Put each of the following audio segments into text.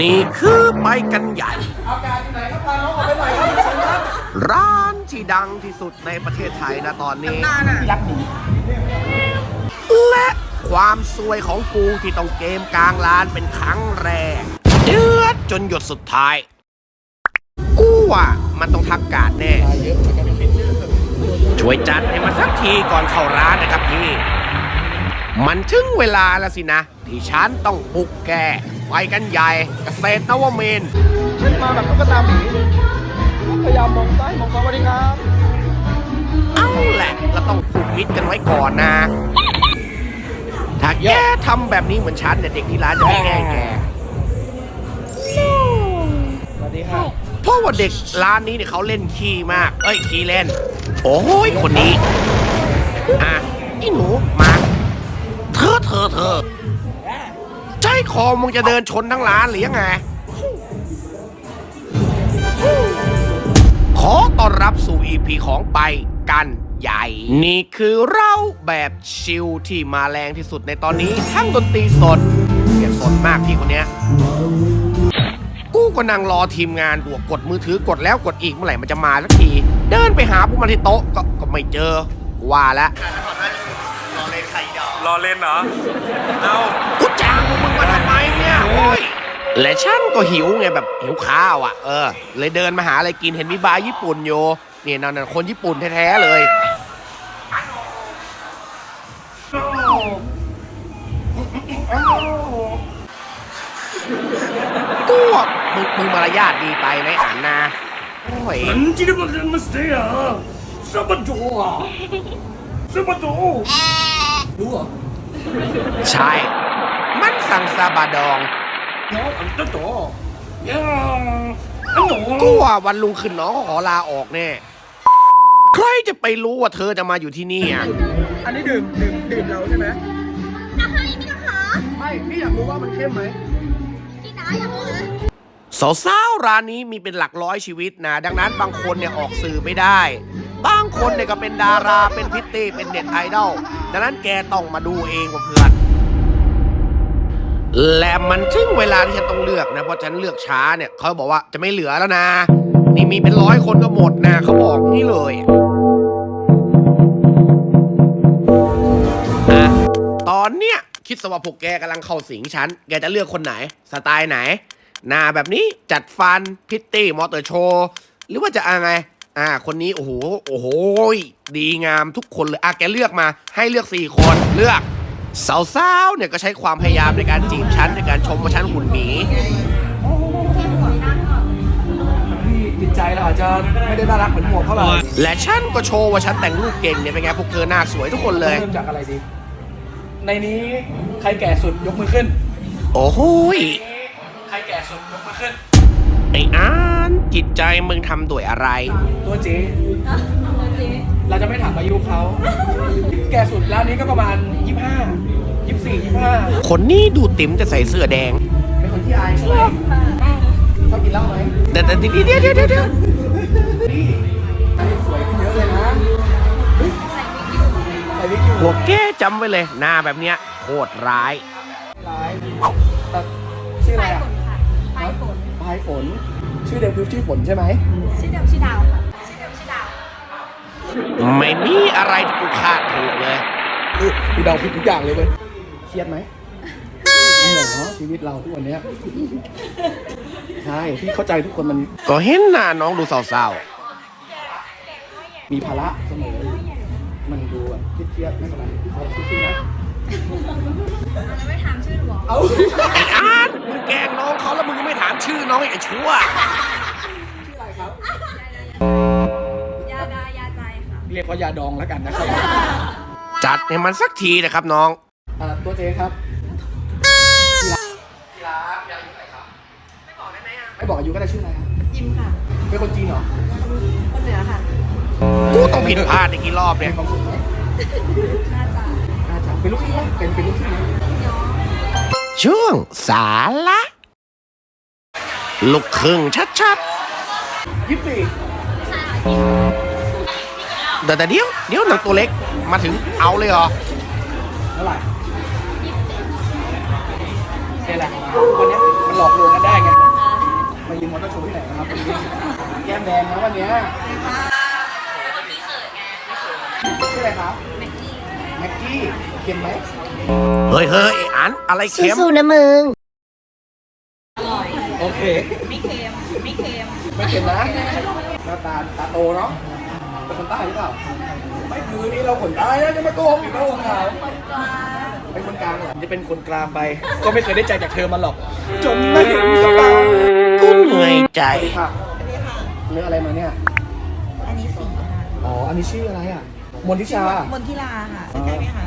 นี่คือไปกันใหญ่อากาศอยู่ไหนครับพาน้องออกไปหน่อยครับเชิญครับร้านที่ดังที่สุดในประเทศไทยนะตอนนี้ รักหนีและความซวยของกูที่ต้องเกมกลางร้านเป็นครั้งแรก เดือดจนหยดสุดท้าย กูว่ามันต้องทักกาดแน่เยอะเหมือนกันเป็นช่วยจัดให้มันสักทีก่อนเข้าร้านนะครับพี่ มันถึงเวลาแล้วสินะ ที่ฉันต้องปลุกแก ไปกันใหญ่เกษตรนวมินทร์ฉันมาแบบตุ๊กตาหมีพยายามมองซ้ายมองขวาสวัสดีครับเอาแหละเราต้องผูกมิตรกันไว้ก่อนนะ ถ้าแกทำแบบนี้เหมือนฉันเนี่ยเด็กที่ร้านจะไม่แกล้งแก สวัสดีครับเพราะว่าเด็กร้านนี้เนี่ยเขาเล่นขี้มาก เอ้ยขี้เล่น โอ้ยคนนี้ อะอีหนูมา เธอเธอเธอ ใจคอมึงจะเดินชนทั้งร้านหรือยังไง ขอต้อนรับสู่ EP ของไปกันใหญ่ นี่คือเราแบบชิลที่มาแรงที่สุดในตอนนี้ทั้งดนตรีสดเกียสดมากพี่คนเนี้ย กูก็นั่งรอทีมงานกูกดมือถือกดแล้วกดอีกเมื่อไหร่มันจะมาสักที เดินไปหาพวกมันที่โต๊ะก็ก็ไม่เจอกูว่าแล้วรอเล่นเหรอ เอากูจ้าง และฉันก็หิวไงแบบหิวข้าวอะ เออ เลยเดินมาหาอะไรกินเห็นมีบาร์ญี่ปุ่นโยเนี่ยนั่นคนญี่ปุ่นแท้ๆเลยกูมึงมึงมารยาทดีไปไหมอ่านนะโอ้ยันจิตมันมาสเตียสบัดโจอะสบัดโจรู้อะใช่ มันสั่งซาบะดอง ก็ว่าวันลุงขึ้นน้องก็ขอลาออกแน่ใครจะไปรู้ว่าเธอจะมาอยู่ที่นี่อะอันนี้ดื่มดื่มดื่มเราใช่ไหมจะให้พี่นะคะไม่พี่อยากรู้ว่ามันเข้มไหมพี่น้าอยากรู้สาวสาวร้านนี้มีเป็นหลักร้อยชีวิตนะ ดังนั้นบางคนเนี่ยออกสื่อไม่ได้ บางคนเนี่ยก็เป็นดาราเป็นพิตตี้เป็นเด็ตไอดอลดังนั้นแกต้องมาดูเองกับเพื่อน และมันถึงเวลาที่ฉันต้องเลือกนะ เพราะฉันเลือกช้าเนี่ยเขาบอกว่าจะไม่เหลือแล้วนะ นี่มีเป็นร้อยคนก็หมดนะเขาบอกนี่เลยอะตอนเนี้ยคิดสว่าพวกแกกำลังเข้าสิงฉัน แกจะเลือกคนไหน สไตล์ไหน หน้าแบบนี้จัดฟันพิตตี้มอเตอร์โชว์หรือว่าจะอะไรอ่า คนนี้โอ้โหโอ้โหดีงามทุกคนเลยอะแกเลือกมา ให้เลือก4คนเลือก สาวๆเนี่ยก็ใช้ความพยายามในการจีบฉันในการชมว่าฉันหุ่นหมีพี่จิตใจเราอาจจะไม่ได้น่ารักเหมือนหมวกเท่าไหร่และฉันก็โชว์ว่าฉันแต่งรูปเก่งเนี่ยเป็นไงพวกเธอหน้าสวยทุกคนเลยเริ่มจากอะไรดี ในนี้ใครแก่สุดยกมือขึ้น โอ้โหยใครแก่สุดยกมือขึ้นไอ้อานจิตใจมึงทำด้วยอะไร ตัวเจ๊ เราจะไม่ถามอายุเขาแก่สุดแล้วนี้ก็ประมาณ 25 24 25คนนี้ดูติ๋มแต่ใส่เสื้อแดง เป็นคนที่อายใช่ไหมชอบกินเหล้าไหมแต่แต่เดี๋ยวเดี๋ยวเดี๋ยวเดี๋ยวเดี๋ยวนี่อันนี้สวยขึ้นเยอะเลยนะเฮ้ยใส่วิกอยู่พวกแกจำไว้เลยหน้าแบบเนี้ยโคตรร้าย ร้ายแต่ชื่ออะไรปลายอะฝนค่ะปลายฝน ปลายฝน ชื่อเดิมคือชื่อฝนใช่ไหม ชื่อเดิมชื่อดาวค่ะ ไม่มีอะไรที่กูคาดถูกเลยเออกูเดาผิดทุกอย่างเลยเว้ยเครียดไหมนี่เหรอชีวิตเราทุกวันเนี้ยใช่พี่เข้าใจทุกคนมันก็เห็นหน้าน้องดูเศร้ามีภาระเสมอ มันดูแบบเครียดๆไม่เป็นไรเอาสู้ๆนะจะไม่ถามชื่อหรอเอาๆไอ้อาร์ตมึงแกล้งน้องเขาแล้วมึงก็ไม่ถามชื่อน้องอีกไอ้ชั่ว เรียกว่ายาดองแล้วกันนะครับจัดให้มันสักทีนะครับน้องอ่าตัวเจครับที่รักที่รักยาอายุเท่าไหร่ครับไม่บอกได้ไหมอะไม่บอกอายุก็ได้ชื่ออะไรครับยิมค่ะเป็นคนจีนเหรอคนเหนือค่ะกูต้องผิดพลาดอีกกี่รอบเนี่ยมีความสุขไหมน่าจะน่าจะเป็นลูกครึ่งไหมเป็นเป็นลูกครึ่งไหมย้อนช่วงสาระลูกครึ่งชัดยี่สิบสี่ๆ แต่แต่เดี๋ยวเดี๋ยวหนังตัวเล็กมาถึงเอาเลยเหรอเท่าไหร่นี่แหละวันเนี้ยมันหลอกลวงกันได้ยินมอเตอร์โชว์ที่ไหนนะครับวันนี้แก้มแดงนะวันเนี้ยชื่ออะไรครับแม็กกี้เค็มไหมเฮ้ยเฮ้ยไอ้อันอะไรเค็มสู้ๆนะมึงโอเคไม่เค็มไม่เค็มไม่เค็มนะหน้าตาตาโตเนาะ เป็นคนใต้หรือเปล่า ไม่คือนี่เราคนใต้นะจะมาโกหกอีกแล้วของเราเป็นคนกลางเหรอจะเป็นคนกลางไป ก็ไม่เคยได้ใจจากเธอมาหรอก จนไม่เห็นกับตากูเหนื่อยใจสวัสดีค่ะเรื่องอะไรมาเนี่ย อันนี้สีค่ะอ๋อ อันนี้ชื่ออะไรอะ มนทิชา มนทิลาค่ะใช่ไหมคะ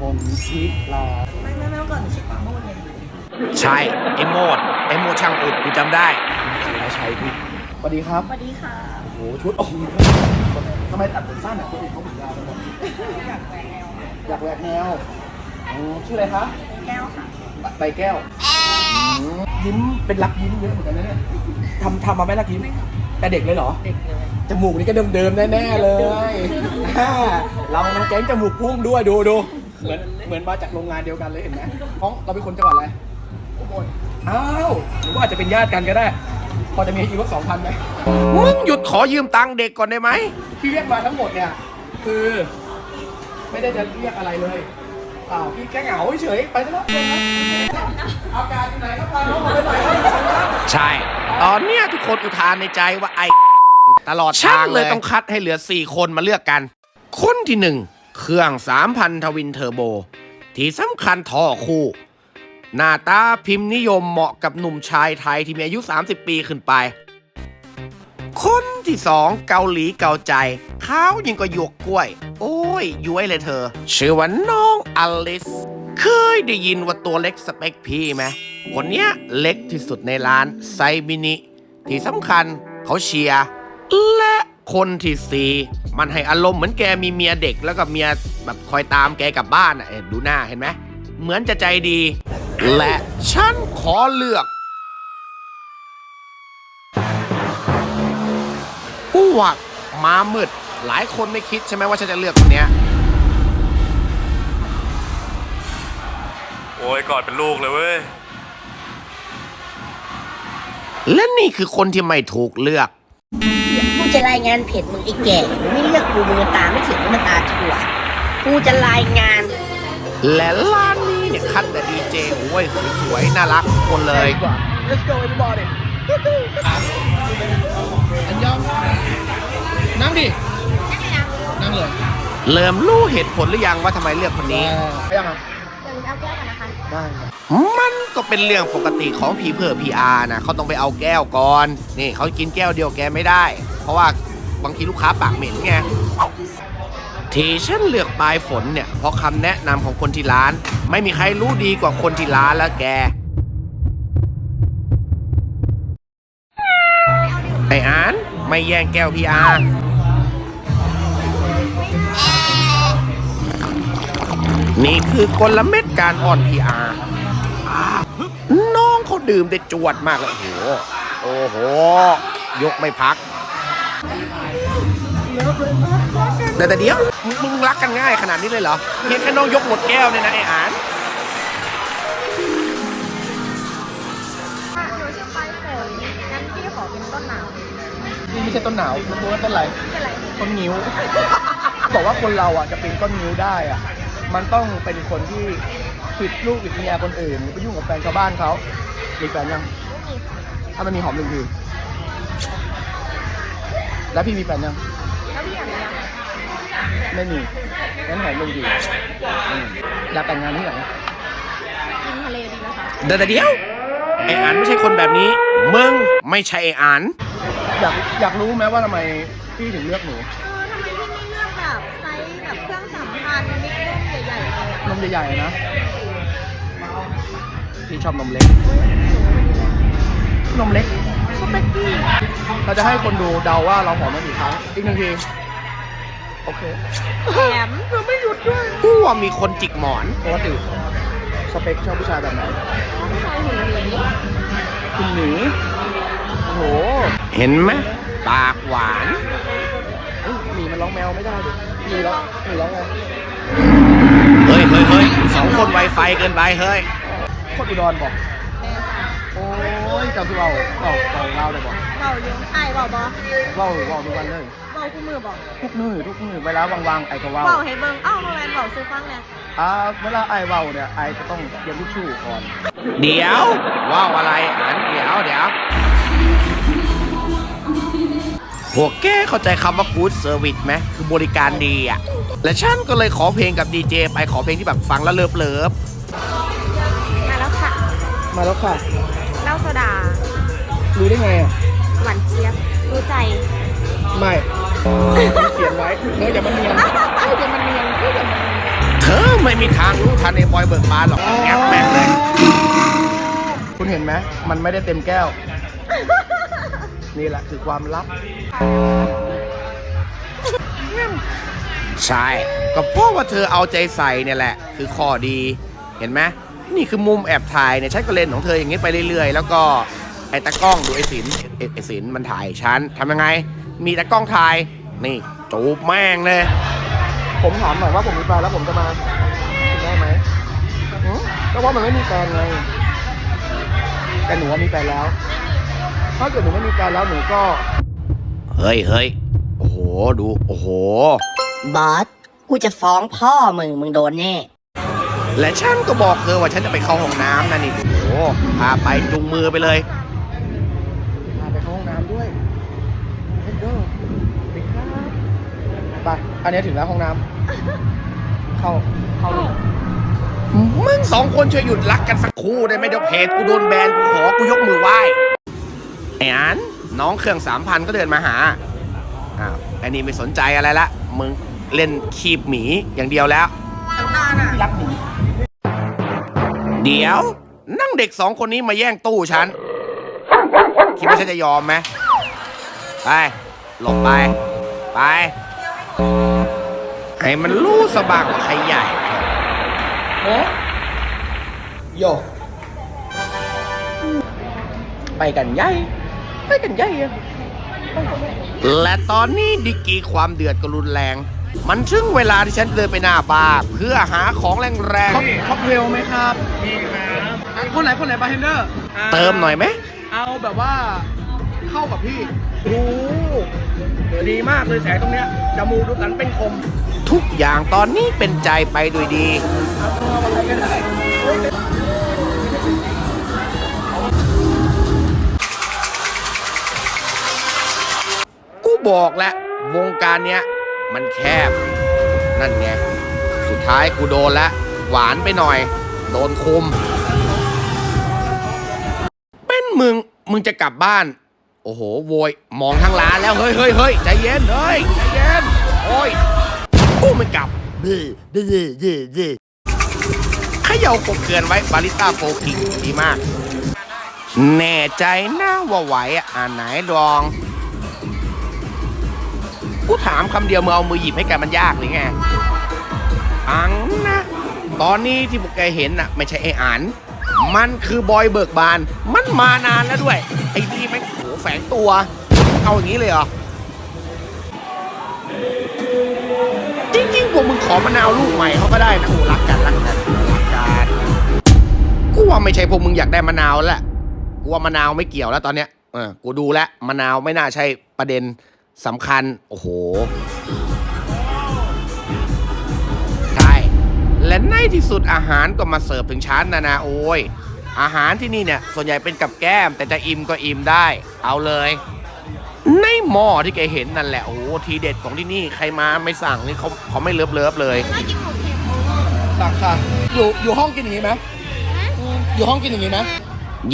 มนทิลา ไม่ไม่ไม่เมื่อก่อนหนูชื่อปราโมดเลยใช่ไอ้โมดไอ้โมดช่างอุดกูจำได้ชื่ออะไรชัยพี่สวัสดีครับ สวัสดีค่ะโอ้โหชุดโอ้โหทำไมตัดผมสั้นอะคนอื่นเขาผมยาวกันหมดอยากแหวกแนวอ๋อชื่ออะไรคะแก้วค่ะใบแก้วอืมยิ้มเป็นรักยิ้มเยอะเหมือนกันนะเนี่ยทำทำมาไหมรักยิ้มแต่เด็กเลยเหรอเด็กเลยจมูกนี่ก็เดิมๆแน่ๆเลยอ่าเรามันแก๊งจมูกพุ่งด้วยดูดูเหมือนเหมือนมาจากโรงงานเดียวกันเลยเห็นไหมท้องเราเป็นคนจังหวัดอะไรอุบลอ้าวหรือว่าอาจจะเป็นญาติกันก็ได้ พอจะมีให้ยืมสักสองพันไหมมึงหยุดขอยืมตังค์เด็กก่อนได้ไหมที่เรียกมาทั้งหมดเนี่ย คือ ไม่ได้จะเรียกอะไรเลยเปล่าพี่แค่เหงาเฉยๆไปแล้วเชิญครับอาการอยู่ไหนครับพาน้องมาไปไหนครับใช่ ตอนเนี้ยทุกคนอุทานในใจว่าไอตลอดทางเลยต้องคัดให้เหลือ 4 คนมาเลือกกัน คนที่หนึ่งเครื่อง 3,000 ทวินเทอร์โบ ที่สำคัญท่อคู่ หน้าตาพิมพ์นิยมเหมาะกับหนุ่มชายไทยที่มีอายุ 30 ปีขึ้นไป คนที่สองเกาหลีเกาใจเขายิงกว่าหยวกกล้วย โอ้ยย้วยเลยเธอ ชื่อว่าน้องอลิส เคยได้ยินว่าตัวเล็กสเปคพี่ไหมคนเนี้ยเล็กที่สุดในร้านไซมินิ ที่สำคัญเขาเชียร์และคนที่สี่มันให้อารมณ์เหมือนแกมีเมียเด็กแล้วก็เมียแบบคอยตามแกกลับบ้านอะดูหน้าเห็นไหมเหมือนจะใจดี และฉันขอเลือก กูว่ามามืด หลายคนไม่คิดใช่ไหมว่าฉันจะเลือกคนเนี้ย โอ้ยกอดเป็นลูกเลยเว้ย และนี่คือคนที่ไม่ถูกเลือก กูจะรายงานเพจมึงไอ้แก่มึงไม่เลือกกูมึงตาไม่ถึงมึงตาถั่ว กูจะรายงาน และร้านนี้ เนี่ยคัดแต่ดีเจโอ้ยสวยๆน่ารักทุกคนเลยดีกว่า let's go everybody อันยองนั่งดิ นั่งเลยเริ่มรู้เหตุผลหรือยังว่าทำไมเลือกคนนี้ไปยังอะเดี๋ยวเอาแก้วกันนะคะได้ครับมันก็เป็นเรื่องปกติของพีเพอร์พีอาร์นะเขาต้องไปเอาแก้วก่อน นี่เขากินแก้วเดียวแกไม่ได้ เพราะว่าบางทีลูกค้าปากเหม็นไง ที่ฉันเลือกปลายฝนเนี่ย เพราะคำแนะนำของคนที่ร้าน ไม่มีใครรู้ดีกว่าคนที่ร้านแล้วแก ไอ้อานไม่แย่งแก้วพีอาร์นี่คือกลเม็ดการอ่อนพีอาร์น้องเขาดื่มได้จวดมากเลยโอ้โห โอ้โห ยกไม่พักแต่แต่เดียว มึงมึงรักกันง่ายขนาดนี้เลยเหรอเพียงแค่น้องยกหมดแก้วเนี่ยนะไอ้อานหนูชื่อปลายฝนงั้นพี่ขอเป็นต้นหนาวนี่ไม่ใช่ต้นหนาวมันตัวต้นอะไร เป็นไร ต้นนิ้ว บอกว่าคนเราอะจะเป็นต้นนิ้วได้อะ มันต้องเป็นคนที่ผิดลูกผิดเมียคนอื่นหรือไปยุ่งกับแฟนชาวบ้านเขามีแฟนยังไม่มีค่ะถ้ามันมีหอมหนึ่งทีแล้วพี่มีแฟนยัง ไม่มีงั้นหอมหนึ่งทีอืมอยากแต่งงานที่ไหนกินทะเลดีนะคะเดี๋ยวแต่เดี๋ยวไอ้อานไม่ใช่คนแบบนี้ มึงไม่ใช่ไอ้อานอยากอยากรู้ไหมว่าทำไมพี่ถึงเลือกหนูเออทำไมพี่ไม่เลือกแบบไซส์แบบเครื่องสำอางมิกเล่นใหญ่ๆเลยอะนมใหญ่ๆนะพี่ชอบนมเล็ก นมเล็ก สเปกกี้เราจะให้คนดูเดาว่าเราหอมมากี่ครั้งอีกหนึ่งที โอเคแถมเราไม่หยุดด้วยกูว่ามีคนจิกหมอนปกติสเปคชอบผู้ชายแบบไหนผู้ชายหุ่นหมีคุณหนีโอ้โห เห็นไหมปากหวานเฮ้ยหมีมันร้องแมวไม่ได้ดิหมีร้องหมีร้องไงเฮ้ยเฮ้ยเฮ้ยสองคนไวไฟเกินไปเฮ้ยโคตรอุดรบอกแม่จ้ะโอ้ยเจ้าคือเบาเบาเบาเราได้บอก เบาอยู่ไอ้เบาบอเบาเบาทุกวันเลย เบาคู่มือบอกทุกมือทุกมือเวลาวางๆไอ้ก็เบาเบาให้เบิ่งเอ้ามาแมนเบาซื้อฟังเนี่ยอ่าเวลาไอ้เบาเนี่ยไอ้จะต้องเตรียมทิชชู่ก่อน เดี๋ยวว่าวอะไรอันเดี๋ยวเดี๋ยวพวกแกเข้าใจคำว่า good service ไหมคือบริการดีอะ และฉันก็เลยขอเพลงกับดีเจไปขอเพลงที่แบบฟังแล้วเลิฟเลิฟมาแล้วค่ะ มาแล้วค่ะเหล้าโซดารู้ได้ไงอะ หวานเจี๊ยบรู้ใจ ไม่เขียนไว้เนื้ออย่ามันเนียนเนื้ออย่ามันเนียนเนื้ออย่ามันเนียนเธอไม่มีทางรู้ทันในบอยเบิกบานหรอกแอบแม่งเลย คุณเห็นไหมมันไม่ได้เต็มแก้ว นี่แหละคือความลับ ใช่ ก็เพราะว่าเธอเอาใจใส่เนี่ยแหละ คือข้อดี เห็นไหมนี่คือมุมแอบถ่ายเนี่ยฉันก็เล่นของเธออย่างนี้ไปเรื่อยๆ แล้วก็ ไอ้ตากล้องดูไอ้สินไอ้ไอ้สินมันถ่ายฉันทำยังไง มีตากล้องถ่าย นี่จูบแม่งเลย ผมถามหน่อยว่าผมมีแฟนแล้วผมจะมาคุณได้ไหมหือก็เพราะมันไม่มีแฟนไงแต่หนูว่ามีแฟนแล้ว ถ้าเกิดหนูไม่มีแฟนแล้วหนูก็ เฮ้ยเฮ้ยโอ้โห ดู โอ้โห บอส กูจะฟ้องพ่อมึง มึงโดนแน่ และฉันก็บอกเธอว่าฉันจะไปเข้าห้องน้ำนะนี่ โอ้โห พาไปจุงมือไปเลย พาไปเข้าห้องน้ำด้วยเฮดเดอร์ไปครับ ไปอันนี้ถึงแล้วห้องน้ำเข้าเข้าเลยมึงสองคนช่วยหยุดรักกันสักครู่ได้ไหมเดี๋ยวเพจกูโดนแบนกูขอกูยกมือไหว้ไอ้อันน้องเครื่องสามพันก็เดินมาหาอ้าวไอ้นี่ไม่สนใจอะไรละมึงเล่นคีบหมีอย่างเดียวแล้ว รักหนูเดี๋ยวนั่งเด็กสองคนนี้มาแย่งตู้ฉัน คิดว่าฉันจะยอมไหมไป หลบไป ไป ให้มันรู้สะบังว่าใครใหญ่เอ๊ะโยไปกันใหญ่ ไปกันใหญ่อะและตอนนี้ดิกรีความเดือดก็รุนแรง มันถึงเวลาที่ฉันเดินไปหน้าบาร์เพื่อหาของแรงค็อกค็อกเทลไหมครับ มีครับ คนไหนคนไหนบาร์เทนเดอร์ๆเติมหน่อยไหม เอาแบบว่า เข้ากับพี่โอ้ดีมากเลยแสงตรงเนี้ยจมูกดูสันเป็นคมทุกอย่างตอนนี้เป็นใจไปด้วยดี กูบอกแล้ววงการเนี้ย มันแคบ นั่นไง สุดท้ายกูโดนละ หวานไปหน่อย โดนคุม เป็นมึง มึงจะกลับบ้าน โอ้โหโวยมองทั้งร้านแล้วเฮ้ยเฮ้ยเฮ้ยใจเย็นเฮ้ยใจเย็นโอ้ยกูไม่กลับดื้อดื้อดื้อดื้อเขย่ากบเกินไว้บาริสต้าโฟคิงดีมาก แน่ใจนะว่าไหวอะอ่านไหนลองกูถามคำเดียวมึงเอามือหยิบให้แกมันยากหรือไงอังนะ ตอนนี้ที่พวกแกเห็นน่ะ ไม่ใช่ไอ้อัน มันคือบอยเบิกบาน มันมานานแล้วด้วย ไอ้นี่แม่งโหแฝงตัว เอาอย่างนี้เลยเหรอ จริงๆพวกมึงขอมะนาวลูกใหม่เขาก็ได้นะโอ้รักกันรักกันรักกันกูว่าไม่ใช่พวกมึงอยากได้มะนาวแล้วแหละกูว่ามะนาวไม่เกี่ยวแล้วตอนเนี้ยเออกูดูแล้วมะนาวไม่น่าใช่ประเด็นสำคัญ โอ้โห และในที่สุดอาหารก็มาเสิร์ฟถึงชั้นนะนะโอ้ยอาหารที่นี่เนี่ยส่วนใหญ่เป็นกับแก้ม แต่จะอิ่มก็อิ่มได้ เอาเลย ในหม้อที่แกเห็นนั่นแหละโอ้โหทีเด็ดของที่นี่ใครมาไม่สั่งนี่เขาเขาไม่เลิฟเลิฟๆเลยน่ากินหมูเค็มตักค่ะอยู่อยู่ห้องกินอย่างนี้ไหมอยู่ห้องกินอย่างนี้ไหม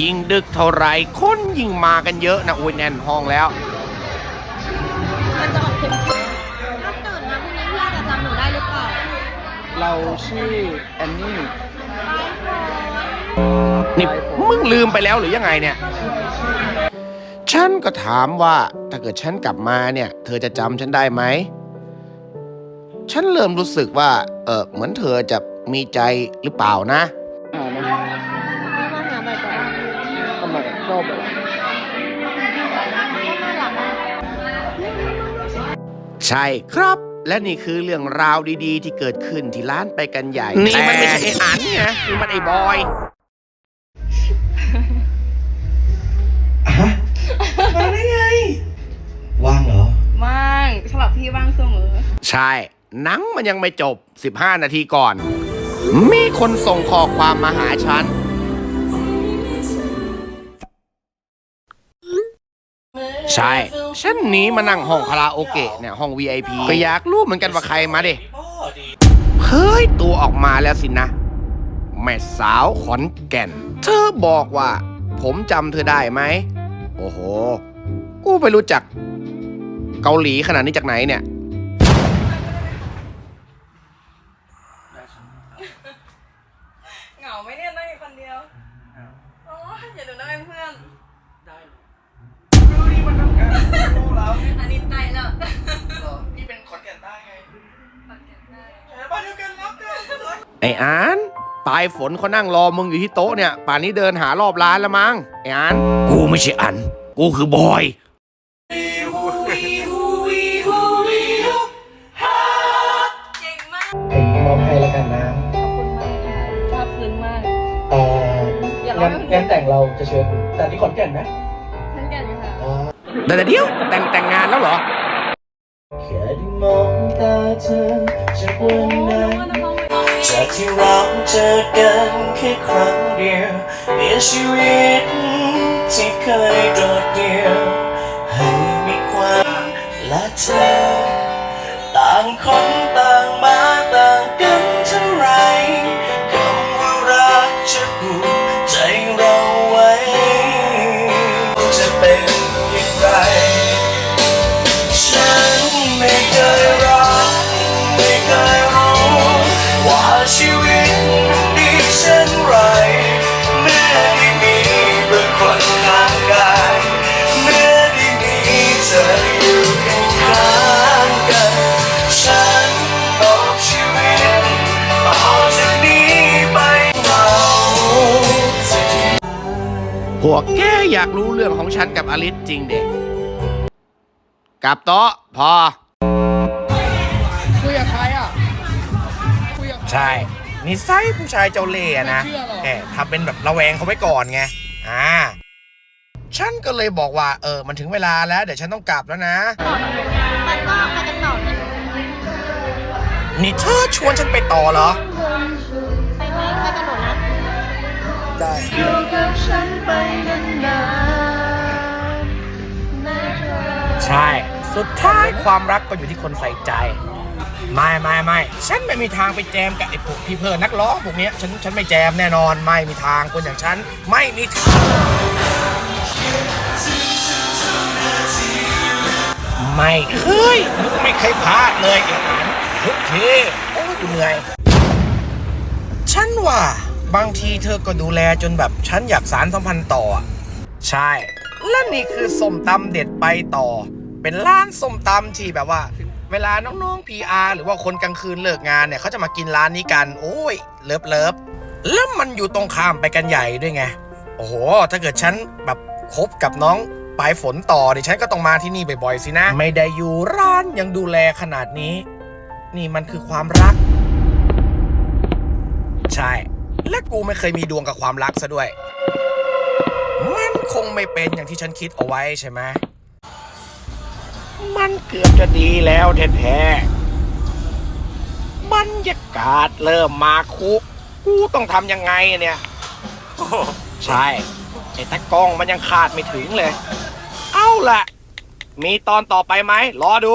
ยิ่งดึกเท่าไหรคนยิ่งมากันเยอะนะโอ้ยแน่นห้องแล้ว เราชื่อแอนนี่นี่มึงลืมไปแล้วหรือยังไงเนี่ย ฉันก็ถามว่าถ้าเกิดฉันกลับมาเนี่ย เธอจะจำฉันได้ไหม ฉันเริ่มรู้สึกว่า เออเหมือนเธอจะมีใจหรือเปล่านะ อ่านะมาหาใบก่อนทำไมชอบแบบน่ารักอะใช่ครับ และนี่คือเรื่องราวดีๆ ที่เกิดขึ้นที่ร้านไปกันใหญ่ นี่มันไม่ใช่ไอ้อันไงนี่มันไอ้บอย ฮะมาได้ไง ว่างเหรอ ว่างสำหรับพี่ว่างเสมอ ใช่นังมันยังไม่จบ 15 นาทีก่อน มีคนส่งข้อความมาหาฉัน ใช่ ฉันหนีมานั่งห้องคาราโอเกะเนี่ยห้อง VIP ก็อยากรู้เหมือนกันว่าใครมาดิเฮ้ยตัวออกมาแล้วสินะ แม่สาวขอนแก่น เธอบอกว่า ผมจำเธอได้ไหม โอ้โห กูไปรู้จัก เกาหลีขนาดนี้จากไหนเนี่ย เหงาไหมเนี่ยนั่งอยู่คนเดียวอ๋ออย่าดูนั่งเป็นเพื่อน ดูนี่มันทำงานดูแล้ว อันนี้ตายแล้ว นี่เป็นขอนแก่นได้ไงใช่บ้านเดียวกันรับกัน ไอ้อานปลายฝนเขานั่งรอมึงอยู่ที่โต๊ะเนี่ย ป่านนี้เดินหารอบร้านแล้วมั้งไอ้อานกูไม่ใช่อัน กูคือบอย เก่งมากผมมอบให้แล้วกันนะ ขอบคุณมากค่ะซาบซึ้งมากเอ่ออย่าร้องงานงานแต่งเราจะเชิญแต่ที่ขอนแก่นไหมฉันกันค่ะอ่าแต่เดี๋ยวแต่งแต่งงานแล้วเหรอ แค่ได้มองตาเธอจากวันนั้นว่านักร้องไม่ร้อง จากที่เราเจอกันแค่ครั้งเดียวเปลี่ยนชีวิตที่เคยโดดเดี่ยวให้มีความและเธอ ต่างคนต่างมา วกแกอยากรู้เรื่องของฉันกับอลิสจริงเด็กกลับโต๊ะพอ คุยกับใครอะคุยกับใช่ นิสัยผู้ชายเจ้าเล่ห์อะนะไม่เชื่อหรอกแหมทำเป็นแบบระแวงเขาไว้ก่อนไง อ่า ฉันก็เลยบอกว่า เออ มันถึงเวลาแล้ว เดี๋ยวฉันต้องกลับแล้วนะ มันก็ไปกันต่อเลยนี่เธอชวนฉันไปต่อเหรอไได้อยู่กับฉันไปนานๆนะเธอใช่ สุดท้ายความรักก็อยู่ที่คนใส่ใจ ไม่ไม่ไม่ฉันไม่มีทางไปแจมกับไอ้พวกพี่เพื่อนนักร้องพวกเนี้ยฉันฉันไม่แจมแน่นอนไม่มีทางคนอย่างฉันไม่มีทางไม่เคยมึงไม่เคยพลาดเลยไอ้อันทุกทีโอ้ยกูเหนื่อยฉันว่า บางทีเธอก็ดูแลจนแบบฉันอยากสารสัมพันธ์ต่อ ใช่ และนี่คือส้มตำเด็ดไปต่อ เป็นร้านส้มตำที่แบบว่า เวลาน้องๆ PR หรือว่าคนกลางคืนเลิกงานเนี่ยเขาจะมากินร้านนี้กัน โอ้ย เลิฟเลิฟแล้วมันอยู่ตรงข้ามไปกันใหญ่ด้วยไง โอ้โห ถ้าเกิดฉันแบบคบกับน้องปลายฝนต่อดิฉันก็ต้องมาที่นี่บ่อยๆสินะ ไม่ได้อยู่ร้านยังดูแลขนาดนี้ นี่มันคือความรัก ใช่ และกูไม่เคยมีดวงกับความรักซะด้วย มันคงไม่เป็นอย่างที่ฉันคิดเอาไว้ใช่ไหม มันเกือบจะดีแล้วแท้ๆบรรยากาศเริ่มมาคุก กูต้องทำยังไงเนี่ย ใช่ ไอ้ตะกล้องมันยังขาดไม่ถึงเลย เอาล่ะ มีตอนต่อไปไหม รอดู